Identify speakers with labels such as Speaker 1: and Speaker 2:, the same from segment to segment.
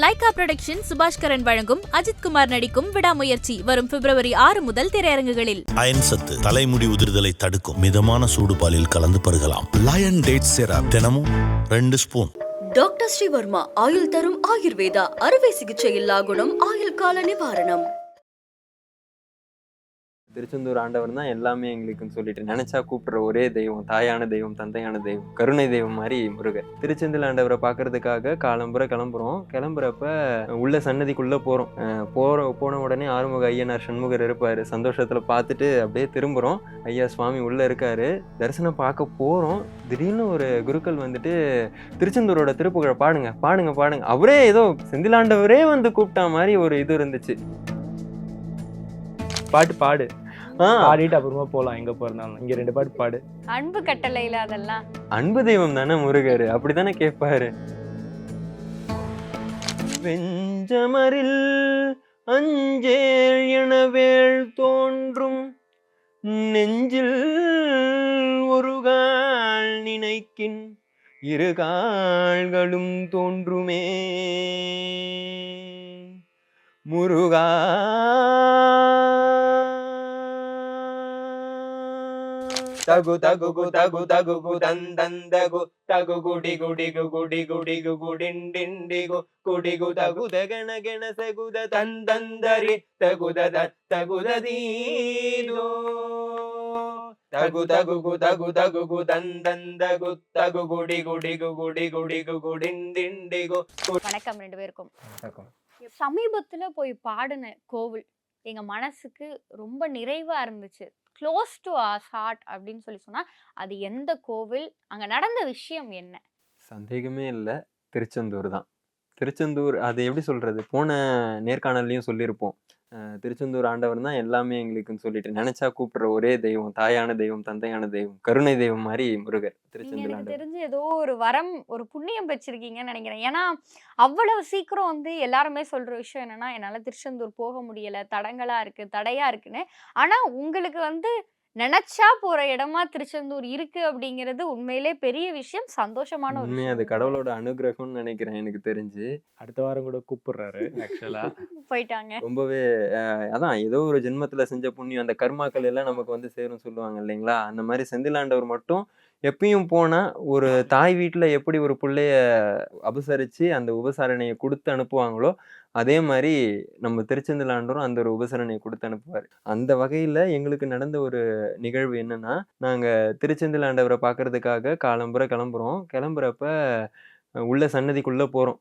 Speaker 1: Lyca production Subaskaran வழங்கும் அஜித் குமார் நடிக்கும் விடாமுயற்சி வரும் பிப்ரவரி ஆறு முதல் திரையரங்குகளில்.
Speaker 2: அயன் சத்து தலைமுடி உதிர்தலை தடுக்கும் மிதமான சூடு பாலில் கலந்து பருகலாம். லயன் டேட் சிரப் தினமும் ரெண்டு ஸ்பூன்.
Speaker 3: டாக்டர் ஸ்ரீவர்மா ஆயுள் தரும் ஆயுர்வேதா அறுவை சிகிச்சை இல்லா குணம் ஆயுள் கால நிவாரணம்.
Speaker 4: திருச்செந்தூர் ஆண்டவர் தான் எல்லாமே எங்களுக்குன்னு சொல்லிட்டு நினைச்சா கூப்பிடுற ஒரே தெய்வம் தாயான தெய்வம் தந்தையான தெய்வம் கருணை தெய்வம் மாதிரி முருகர். திருச்செந்தூர் ஆண்டவரை பார்க்கறதுக்காக காலம்புற கிளம்புறோம். கிளம்புறப்ப உள்ள சன்னதிக்குள்ள போறோம். அஹ் போற போன உடனே ஆறுமுக ஐயனார் சண்முகர் இருப்பாரு. சந்தோஷத்துல பார்த்துட்டு அப்படியே திரும்புறோம். ஐயா சுவாமி உள்ள இருக்காரு. தரிசனம் பார்க்க போறோம். திடீர்னு ஒரு குருக்கள் வந்துட்டு திருச்செந்தூரோட திருப்புகழை பாடுங்க பாடுங்க பாடுங்க. அவரே ஏதோ செந்திலாண்டவரே வந்து கூப்பிட்டா மாதிரி ஒரு இது இருந்துச்சு.
Speaker 5: பாட்டு பாடு. பாடிட்டு அப்புறமா போலாம் எங்க போறதாலும் இங்க ரெண்டு பாட்டு பாடு.
Speaker 6: அன்பு கட்டளையில அதெல்லாம்.
Speaker 4: அன்பு தெய்வம் தானே முருகர்? அப்படித்தானே கேட்பாரு வெஞ்சமரில் அஞ்சேல் எனவேள் தோன்றும். நெஞ்சில் ஒரு கால் நினைக்கின். இரு கால்களும் தோன்றுமே. முருகா குடி குடி கு குடிண்டிண்டிகு குடி கு தகு. தகன கென சகுத தந்தந்தரி தகுத தகுத தீதோ தகு தகு கு தகு தகு தந்தந்தகு தகு. குடி குடி கு குடி குடி கு குடிண்டிண்டிகு
Speaker 6: வணக்கம் ரெண்டு பேருக்கும். சமீபத்துல போய் பாடின கோவில் எங்க மனசுக்கு ரொம்ப நிறைவா இருந்துச்சு. க்ளோஸ் டு ஆர் ஹார்ட் அப்படின்னு சொல்லி சொன்னால் அது எந்த கோவில் அங்கே நடந்த விஷயம் என்ன?
Speaker 4: சந்தேகமே இல்லை. திருச்செந்தூர் தான். திருச்செந்தூர் அது எப்படி சொல்றது? போன நேர்காணல்லையும் சொல்லியிருப்போம். திருச்செந்தூர் ஆண்டவர் தான் எல்லாமே எங்களுக்குன்னு சொல்லிட்டு நினைச்சா கூப்பிடுற ஒரே தெய்வம் தாயான தெய்வம் தந்தையான தெய்வம் கருணை தெய்வம் மாதிரி முருகர் திருச்செந்தூர் ஆண்டவர்.
Speaker 6: தெரிஞ்சு ஏதோ ஒரு வரம் ஒரு புண்ணியம் பெற்றிருக்கீங்கன்னு நினைக்கிறேன். ஏன்னா அவ்வளவு சீக்கிரம் வந்து எல்லாருமே சொல்ற விஷயம் என்னன்னா என்னால திருச்செந்தூர் போக முடியல. தடங்களா இருக்கு தடையா இருக்குன்னு. ஆனா உங்களுக்கு வந்து நினைச்சா போற இடமா திருச்செந்தூர் இருக்கு அப்படிங்கிறது உண்மையிலே பெரிய விஷயம் சந்தோஷமான ஒரு
Speaker 4: உண்மையா அது. கடவுளோட அனுகிரகம்னு நினைக்கிறேன் எனக்கு தெரிஞ்சு.
Speaker 5: அடுத்த வாரம் கூட கூப்பிடுறாரு ஆக்சுவலா
Speaker 6: போயிட்டாங்க.
Speaker 4: ரொம்பவே அஹ், அதான் ஏதோ ஒரு ஜென்மத்துல செஞ்ச புண்ணியம் அந்த கர்மாக்கள் எல்லாம் நமக்கு வந்து சேரும் சொல்லுவாங்க இல்லைங்களா? அந்த மாதிரி செந்திலாண்டவர் மட்டும் எப்பயும் போனால் ஒரு தாய் வீட்டில் எப்படி ஒரு பிள்ளைய அபசரித்து அந்த உபசரணையை கொடுத்து அனுப்புவாங்களோ அதே மாதிரி நம்ம திருச்செந்திலாண்டவரும் அந்த ஒரு உபசரணையை கொடுத்து அனுப்புவார். அந்த வகையில் எங்களுக்கு நடந்த ஒரு நிகழ்வு என்னன்னா நாங்கள் திருச்செந்திலாண்டவரை பார்க்கறதுக்காக காலம்புற கிளம்புறோம். கிளம்புறப்ப உள்ள சன்னதிக்குள்ளே போகிறோம்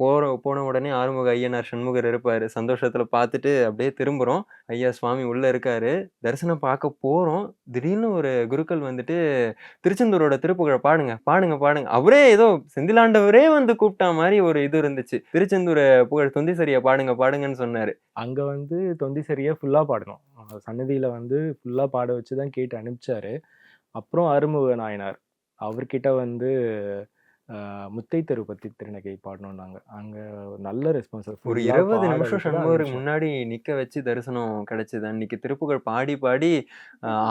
Speaker 4: போகிற போன உடனே ஆறுமுக ஐயனார் சண்முகர் இருப்பார். சந்தோஷத்தில் பார்த்துட்டு அப்படியே திரும்புகிறோம் ஐயா சுவாமி உள்ளே இருக்காரு. தரிசனம் பார்க்க போகிறோம் திடீர்னு ஒரு குருக்கள் வந்துட்டு திருச்செந்தூரோட திருப்புகழை பாடுங்க பாடுங்க பாடுங்க. அவரே ஏதோ செந்திலாண்டவரே வந்து கூப்பிட்டா மாதிரி ஒரு இது இருந்துச்சு. திருச்செந்தூரை புகழ் தொந்தி சரியா பாடுங்க பாடுங்கன்னு சொன்னார்.
Speaker 5: அங்கே வந்து தொந்தி சரியா ஃபுல்லாக பாடணும். சன்னதியில் வந்து ஃபுல்லாக பாட வச்சு தான் கேட்டு அனுப்பிச்சாரு. அப்புறம் அருமுக நாயனார் அவர்கிட்ட வந்து முத்தை திருப்பதி திருநகை பாடணும்னாங்க. அங்க நல்ல ரெஸ்பான்ஸ்
Speaker 4: ஒரு இருபது நிமிஷம் சண்முகருக்கு முன்னாடி நிக்க வச்சு தரிசனம் கிடைச்சது. அன்னைக்கு திருப்புகழ் பாடி பாடி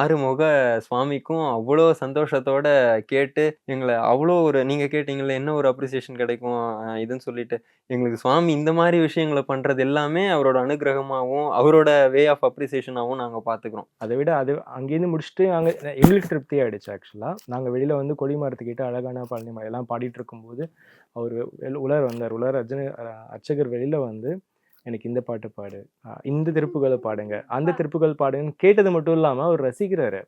Speaker 4: ஆறுமுக சுவாமிக்கும் அவ்வளோ சந்தோஷத்தோட கேட்டு எங்களை அவ்வளோ ஒரு நீங்க கேட்டீங்கல்ல என்ன ஒரு அப்ரிசியேஷன் கிடைக்கும் இதுன்னு சொல்லிட்டு எங்களுக்கு சுவாமி இந்த மாதிரி விஷயங்களை பண்றது எல்லாமே அவரோட அனுகிரகமாகவும் அவரோட வே ஆஃப் அப்ரிசியேஷனாகவும் நாங்க பாத்துக்கிறோம்.
Speaker 5: அதை விட அது அங்கேருந்து முடிச்சுட்டு அங்கே எங்களுக்கு திருப்தி ஆயிடுச்சு ஆக்சுவலாக நாங்கள் வெளியில் வந்து கொடிமரத்துக்கிட்ட அழகான பழனி மலை எல்லாம் பாடிட்டு இருக்கும்போது அவர் உலர் வந்தார். உலர் அர்ஜுன அர்ச்சகர் வெளியில் வந்து எனக்கு இந்த பாட்டு பாடு. இந்த திருப்புகளை பாடுங்க. அந்த திருப்புகள் பாடுங்கன்னு கேட்டது மட்டும் இல்லாமல் அவர் ரசிக்கிறாரு.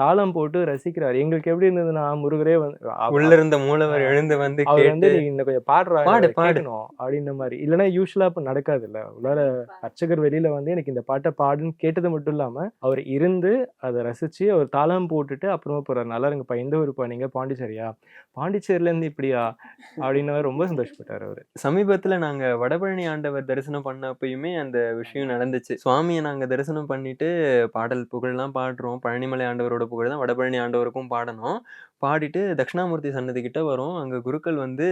Speaker 5: தாளம் போட்டு ரசிக்கிறாரு. எங்களுக்கு எப்படி இருந்ததுன்னா முருகரே வந்து
Speaker 4: உள்ள இருந்த மூலவர் எழுந்து வந்து
Speaker 5: அவர் வந்து இந்த கொஞ்சம் பாடுறா
Speaker 4: பாடு,
Speaker 5: இதை
Speaker 4: பாடு.
Speaker 5: கேட்கணும் அப்படின்ற மாதிரி. இல்லைன்னா யூஸ்வலா இப்ப நடக்காது இல்ல உலர அர்ச்சகர் வெளியில வந்து எனக்கு இந்த பாட்டை பாடுன்னு கேட்டது மட்டும் இல்லாம அவர் இருந்து அதை ரசிச்சு அவர் தாளம் போட்டுட்டு அப்புறமா போறாரு. நல்லா இருங்கப்பா எந்த ஊருப்பா நீங்க? பாண்டிச்சேரியா? பாண்டிச்சேரில இருந்து இப்படியா? அப்படின்னு ரொம்ப சந்தோஷப்பட்டாரு அவரு.
Speaker 4: சமீபத்துல நாங்க வடபழனி ஆண்டவர் தரிசனம் பண்ணப்பயுமே அந்த விஷயம் நடந்துச்சு. சுவாமியை நாங்க தரிசனம் பண்ணிட்டு பாடல் புகழ்லாம் பாடுறோம். பழனிமலை ஆண்டவரோட புகழ் தான் வடபழனி ஆண்டவருக்கும் பாடணும். பாடிட்டு தட்சிணாமூர்த்தி சன்னதி கிட்ட வரோம். அங்க குருக்கள் வந்து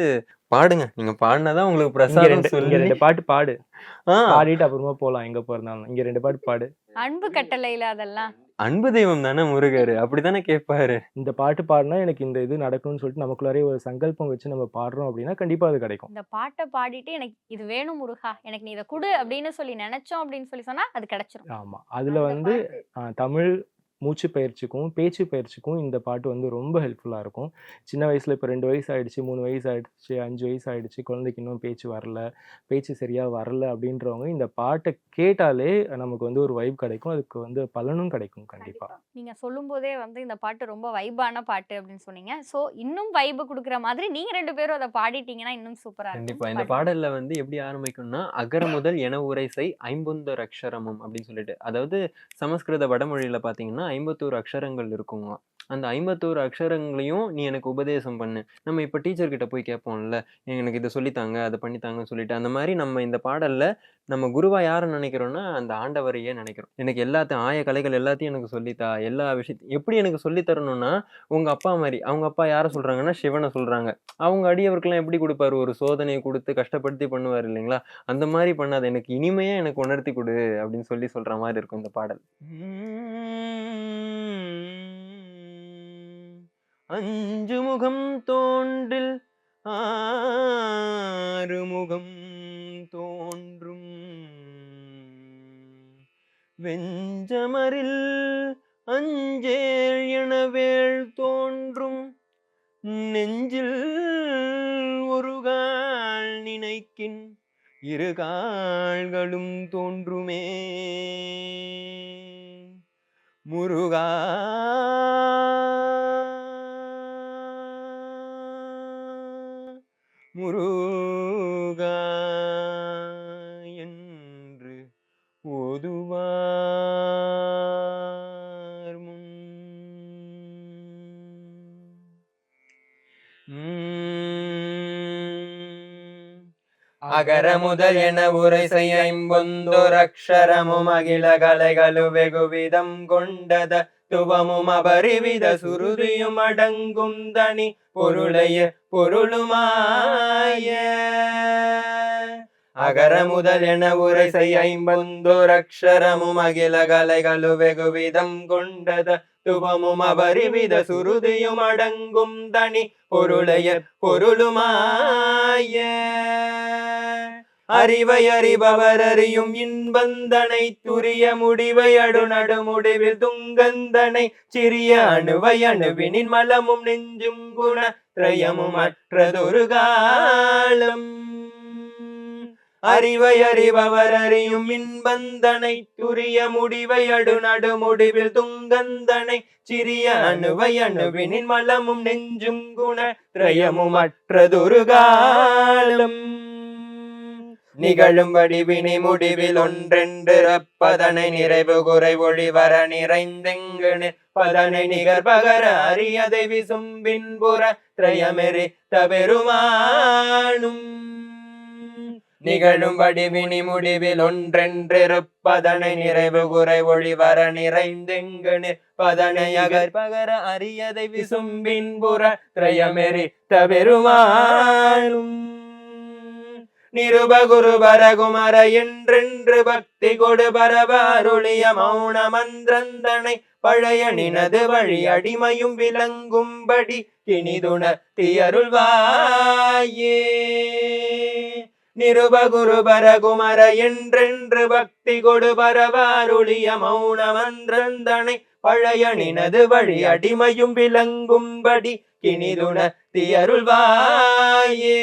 Speaker 4: பாடுங்க. நீங்க பாடினாதான் உங்களுக்கு பிரசாதம் சொல்லி
Speaker 5: ரெண்டு பாட்டு பாடு. பாடிட்டு அப்புறமா போலாம் எங்க போறதாலும் இங்க ரெண்டு பாட்டு பாடு.
Speaker 6: அன்பு கட்டளையில அதெல்லாம்.
Speaker 7: அன்பு தெய்வம் தானே முருகர்? அப்படித்தானே கேட்பாரு.
Speaker 5: இந்த பாட்டு பாடினா எனக்கு இந்த இது நடக்கும்னு சொல்லிட்டு நமக்குள்ளாரே ஒரு சங்கல்பம் வச்சு நம்ம பாடுறோம் அப்படின்னா கண்டிப்பா அது கிடைக்கும்.
Speaker 6: இந்த பாட்டை பாடிட்டு எனக்கு இது வேணும் முருகா எனக்கு நீ இதை கொடு அப்படின்னு சொல்லி நினைச்சோம் அப்படின்னு சொல்லி சொன்னா அது கிடைச்சிரும்.
Speaker 5: ஆமா. அதுல வந்து தமிழ் மூச்சு பயிற்சிக்கும் பேச்சு பயிற்சிக்கும் இந்த பாட்டு வந்து ரொம்ப ஹெல்ப்ஃபுல்லாக இருக்கும். சின்ன வயசில் இப்போ ரெண்டு வயசு ஆயிடுச்சு மூணு வயசு ஆயிடுச்சு அஞ்சு வயசு ஆயிடுச்சு குழந்தைக்கு இன்னும் பேச்சு வரல பேச்சு சரியாக வரல அப்படின்றவங்க இந்த பாட்டை கேட்டாலே நமக்கு வந்து ஒரு வைப் கிடைக்கும். அதுக்கு வந்து பலனும் கிடைக்கும் கண்டிப்பாக
Speaker 6: கண்டிப்பா. நீங்க சொல்லும் போதே வந்து இந்த பாட்டு ரொம்ப வைபான பாட்டு அப்படின்னு சொன்னீங்க. சோ இன்னும் வைபு கொடுக்குற மாதிரி நீங்க ரெண்டு பேரும் அதை பாடிட்டீங்கன்னா இன்னும் சூப்பரா இருக்கும்.
Speaker 7: கண்டிப்பா. இந்த. பாடல்ல வந்து எப்படி ஆரம்பிக்கும்னா அகர முதல் என உரைசை ஐம்பொந்தர் அக்ஷரமும் அப்படின்னு சொல்லிட்டு. அதாவது சமஸ்கிருத வடமொழியில பாத்தீங்கன்னா ஐம்பத்தோரு அக்ஷரங்கள் இருக்குங்க. அந்த ஐம்பத்தோரு அக்ஷரங்களையும் நீ எனக்கு உபதேசம் பண்ணு. நம்ம இப்போ டீச்சர்கிட்ட போய் கேட்போம்ல எனக்கு இதை சொல்லித்தாங்க அதை பண்ணித்தாங்கன்னு சொல்லிட்டு அந்த மாதிரி நம்ம இந்த பாடலில் நம்ம குருவா யாரை நினைக்கிறோன்னா அந்த ஆண்டவரையே நினைக்கிறோம். எனக்கு எல்லாத்தையும் ஆய கலைகள் எல்லாத்தையும் எனக்கு சொல்லித்தா எல்லா விஷயத்தையும் எப்படி எனக்கு சொல்லித் தரணும்னா உங்கள் அப்பா மாதிரி. அவங்க அப்பா யாரை சொல்கிறாங்கன்னா சிவனை சொல்கிறாங்க அவங்க அடியவருக்கெல்லாம் எப்படி கொடுப்பாரு? ஒரு சோதனையை கொடுத்து கஷ்டப்படுத்தி பண்ணுவார் இல்லைங்களா? அந்த மாதிரி பண்ணாத எனக்கு இனிமையாக எனக்கு உணர்த்தி கொடு அப்படின்னு சொல்லி சொல்கிற மாதிரி இருக்கும் இந்த பாடல். அஞ்சு முகம் தோன்றில் ஆறு முகம் தோன்றும். வெஞ்சமரில் அஞ்சேல் எனவேள் தோன்றும். நெஞ்சில் ஒரு கால் நினைக்கின் இரு கால்களும் தோன்றுமே. முருகா ஓதுவார் முன். அகர முதல் என உரை செய்ய ஐம்பொந்தொரக்ஷரமும் அகில கலைகளு வெகுவிதம் கொண்டத துவமும் அபரிவித சுருதியும் அடங்கும் தனி பொருளைய பொருளுமாய. அகர முதல் என உரை செய் ஐம்பந்தோரக்ஷரமும் அகில கலைகளு வெகுவிதம் கொண்டத. துவமும் அபரிவித சுருதியும் அடங்கும் தனி பொருளைய பொருளுமாய. அறிவை அறிபவர் அறியும் இன்பந்தனை துரிய முடிவை அடுநடு முடிவில் துங்கந்தனை சிறிய அணுவை அணுவினின் மலமும் நெஞ்சும் குண திரயமும் அற்றதொரு காலம். அறிவை அறிபவர் அறியும் இன்பந்தனை துரிய முடிவை அடு நடு முடிவில் துங்கந்தனை சிறிய அணுவை அணுவினின் மலமும் நெஞ்சும் குண திரயமும் அற்றதொரு காலம். நிகழும் வடிவினி முடிவில் ஒன்றென்றிருப்பதனை நிறைவு குறை ஒளிவர நிறைந்தெங்கு பதனை நிகர் பகர அரியதை விசும்பின் புற திரயமெறி தபெருமானும் நிகழும் வடிவினி முடிவில் ஒன்றென்றிருப்பதனை நிறைவு குறை ஒளிவர நிறைந்தெங்கு நிற்பதனை அகர் பகர அரியதை விசும்பின் புற திரயமெறி தபெருமானும் நிருபகுரு பரகுமர என்றென்று பக்தி கொடு பரவாருளிய மௌன மந்திரந்தனை பழைய நினது வழி அடிமையும் விளங்கும்படி கிணிதுண தியருள்வாயே. நிருபகுரு பரகுமர என்றென்று பக்தி கொடு பரவாருளிய மௌன பழைய நினது வழி அடிமையும் விளங்கும்படி கிணிதுண தியருள்வாயே.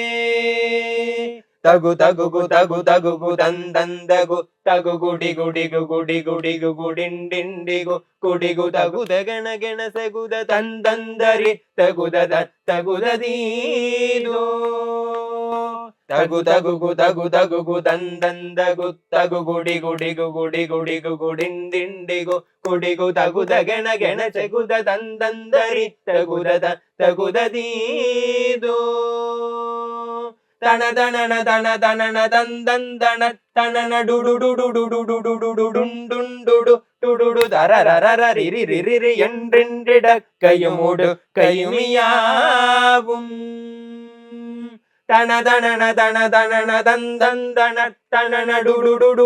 Speaker 7: ತಗು ತಗುಗು ತಗು ತಗುಗು ತಂದಂದಗು ತಗು ಗುಡಿ ಗುಡಿಗು ಗುಡಿ ಗುಡಿಗು ಗುಡಿಂಡಿಂಡಿಗು ಕುಡಿಗು ತಗುದ ಗಣ ಗೆಣಸಗುದ ತಂದಂದರಿ ತಗುದ ತಗುದೀಲೋ ತಗು ತಗುಗು ತಗು ತಗುಗು ತಂದಂದಗು ತಗು ಗುಡಿ ಗುಡಿಗು ಗುಡಿ ಗುಡಿಗು ಗುಡಿಂದಿಂಡಿಗು ಕುಡಿಗು ತಗುದ ಗೆಣ ಗೆಣಸಗುದ ತಂದಂದರಿ ತಗುದ ತಗುದೀದೋ தன தன தன தன தந்தந்தன தன டுடு டுடு டுடு டுடு தரரரரிரிரிரி என்றென்றிட கையுமுடு கையுமியாவும் தன தனன தன தனன தந்தந்தன தனன டுடு டுடு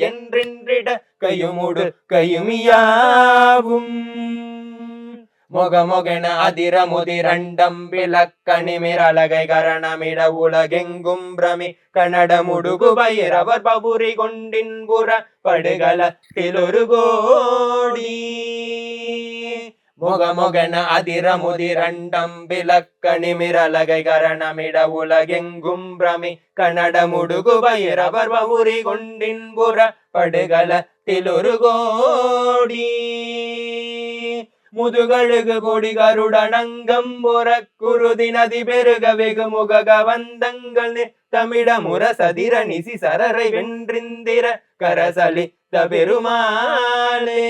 Speaker 7: என்றென்றிட கையுமுடு கையுமியாவும் மொகமொகென அதிர முதிரண்டம் விளக்கணிமிரலகை கரணமிட உலகெங்கும் பிரமி கன்னட முடுகு பைரவர் பபுரி கொண்டின்புற படுகல திலொரு கோடி மொகமொகன அதிர முதிரண்டம் விளக்கணிமிரலகை கரணமிட உலகெங்கும் பிரமி கன்னட முடுகு பைரவர் பபுரி கொண்டின்புற படுகல திலொரு கோடி முதுகழுகு கொடி கருடனங்கம் புறக்குருதி நதி பெருக வெகு முக கவந்தங்கள் தமிழ முரசதிர நிசி சரரை வென்றிந்திர கரசலி தபெருமாளே.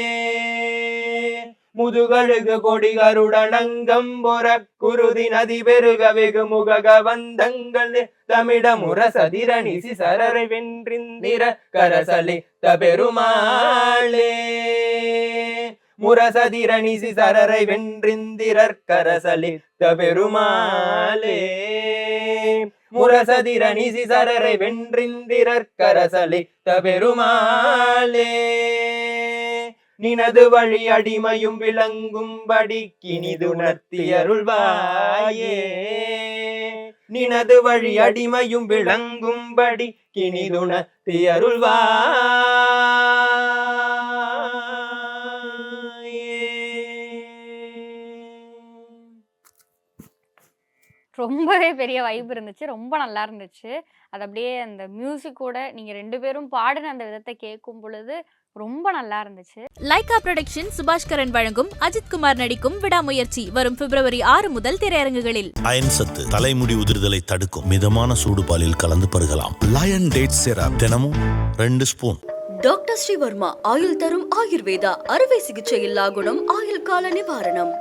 Speaker 7: முதுகழுகு கொடி கருடனங்கம் புறக்குருதி நதி பெருக வெகு முக கவந்தங்கள் தமிழ முரசதிர நிசி சரரை வென்றிந்திர கரசலி தபெருமாளே. முரசதிர நிசி சரரை வென்றிந்திரர் பெருமாளே. முரசதிர நிசி சரரை வென்றிந்திரர் பெருமாளே. நினது வழி அடிமையும் விளங்கும்படி கிணிதுணர்த்தியருள்வாயே நினது வழி அடிமையும் விளங்கும்படி கிணிதுணர்த்தியருள்வாயே
Speaker 6: ரொம்பவே பெரிய வைப் இருந்துச்சு. ரொம்ப நல்லா இருந்துச்சு. அது அப்படியே அந்த மியூசிக்கோட நீங்க ரெண்டு பேரும் பாடின அந்த விதத்தை கேட்கும் பொழுது ரொம்ப நல்லா இருந்துச்சு.
Speaker 1: லைகா புரொடக்ஷன் சுபாஷ்கரன் வழங்கும் அஜித்குமார் நடிக்கும் விடாமுயற்சி வரும் பிப்ரவரி ஆறு முதல் திரையரங்குகளில்.
Speaker 2: அயன் சத்து தலைமுடி உதிர்தலை தடுக்கும் மிதமான சூடு பாலில் கலந்து பருகலாம். லயன் டேட் சிரப் தினமும் ரெண்டு ஸ்பூன்
Speaker 3: டாக்டர் ஸ்ரீவர்மா ஆயுள் தரும் ஆயுர்வேதா அறுவை சிகிச்சை இல்லா குணம் ஆயுள் கால நிவாரணம்.